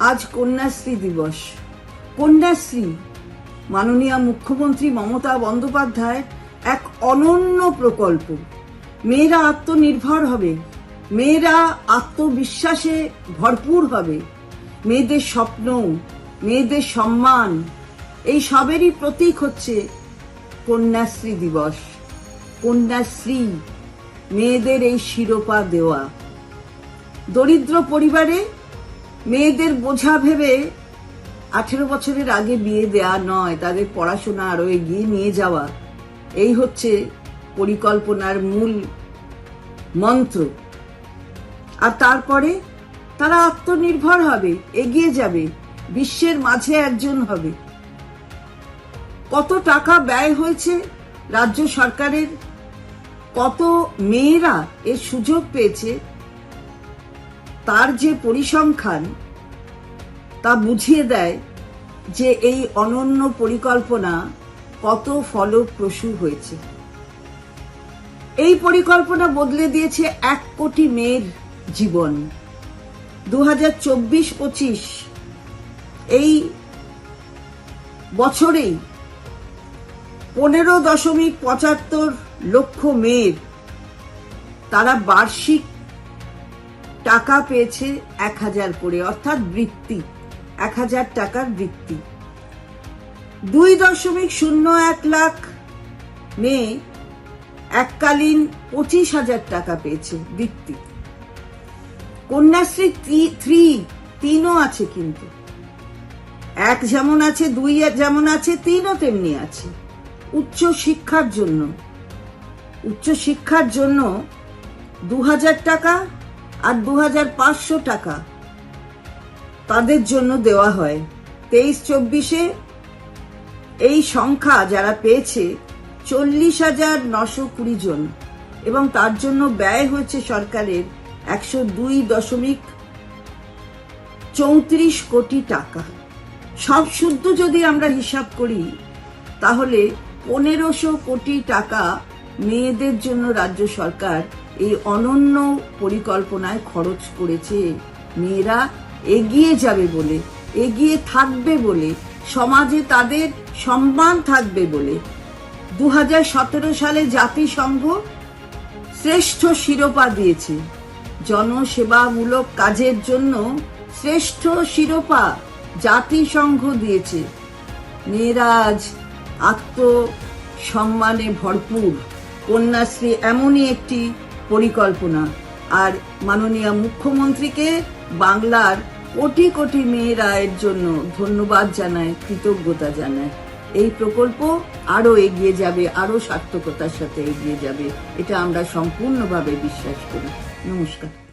আজ কন্যাশ্রী দিবস। কন্যাশ্রী, মাননীয় মুখ্যমন্ত্রী মমতা বন্দ্যোপাধ্যায় এক অনন্য প্রকল্প। মেয়েরা আত্মনির্ভর হবে, মেয়েরা আত্মবিশ্বাসে ভরপুর হবে। মেয়েদের স্বপ্ন, মেয়েদের সম্মান, এই সবেরই প্রতীক হচ্ছে কন্যাশ্রী দিবস। কন্যাশ্রী, মেয়েদের এই শিরোপা দেওয়া। দরিদ্র পরিবারে মেয়েদের বোঝা ভেবে আঠেরো বছরের আগে বিয়ে দেয়া নয়, তাদের পড়াশোনা আরও এগিয়ে নিয়ে যাওয়া। এই হচ্ছে পরিকল্পনার মূল মন্ত্র। আর তারপরে তারা আত্মনির্ভর হবে, এগিয়ে যাবে, বিশ্বের মাঝে একজন হবে। কত টাকা ব্যয় হয়েছে রাজ্য সরকারের, কত মেয়েরা এর সুযোগ পেয়েছে তার যে পরিসংখ্যান, তা বুঝিয়ে দেয় যে এই অনন্য পরিকল্পনা কত ফলপ্রসূ হয়েছে। এই পরিকল্পনা বদলে দিয়েছে এক কোটি মেয়ের জীবন। দু হাজার চব্বিশ পঁচিশ এই বছরেই পনেরো দশমিক পঁচাত্তর লক্ষ মেয়ের তারা বার্ষিক টাকা পেয়েছে এক হাজার করে, অর্থাৎ বৃত্তি, এক হাজার টাকার বৃত্তি। দুই দশমিক শূন্য এক লাখ মেয়ে এককালীন পঁচিশ হাজার টাকা পেয়েছে বৃত্তি। কন্যাশ্রী থ্রি তিনও আছে কিন্তু। এক যেমন আছে, দুই যেমন আছে, তিনও তেমনি আছে। উচ্চ শিক্ষার জন্য, উচ্চ শিক্ষার জন্য দু হাজার টাকা আর দু হাজার পাঁচশো টাকা তাদের জন্য দেওয়া হয়। তেইশ চব্বিশে এই সংখ্যা যারা পেয়েছে, চল্লিশ হাজার নশো কুড়ি জন এবং তার জন্য ব্যয় হয়েছে সরকারের একশো দুই দশমিক চৌত্রিশ কোটি টাকা। সব শুদ্ধ যদি আমরা হিসাব করি, তাহলে পনেরোশো কোটি টাকা মেয়েদের জন্য রাজ্য সরকার এই অনন্য পরিকল্পনায় খরচ করেছে মেয়েরা, এগিয়ে যাবে বলে, এগিয়ে থাকবে বলে, সমাজে তাদের সম্মান থাকবে বলে। দু হাজার সতেরো সালে জাতিসংঘ শ্রেষ্ঠ শিরোপা দিয়েছে। জনসেবামূলক কাজের জন্য শ্রেষ্ঠ শিরোপা জাতিসংঘ দিয়েছে। মেয়েরা আজ আত্মসম্মানে ভরপুর। কন্যাশ্রী এমনই একটি পরিকল্পনা। আর মাননীয় মুখ্যমন্ত্রীকে বাংলার কোটি কোটি মেয়েরা এর জন্য ধন্যবাদ জানায়, কৃতজ্ঞতা জানায়। এই প্রকল্প আরও এগিয়ে যাবে, আরও সার্থকতার সাথে এগিয়ে যাবে, এটা আমরা সম্পূর্ণভাবে বিশ্বাস করি। নমস্কার।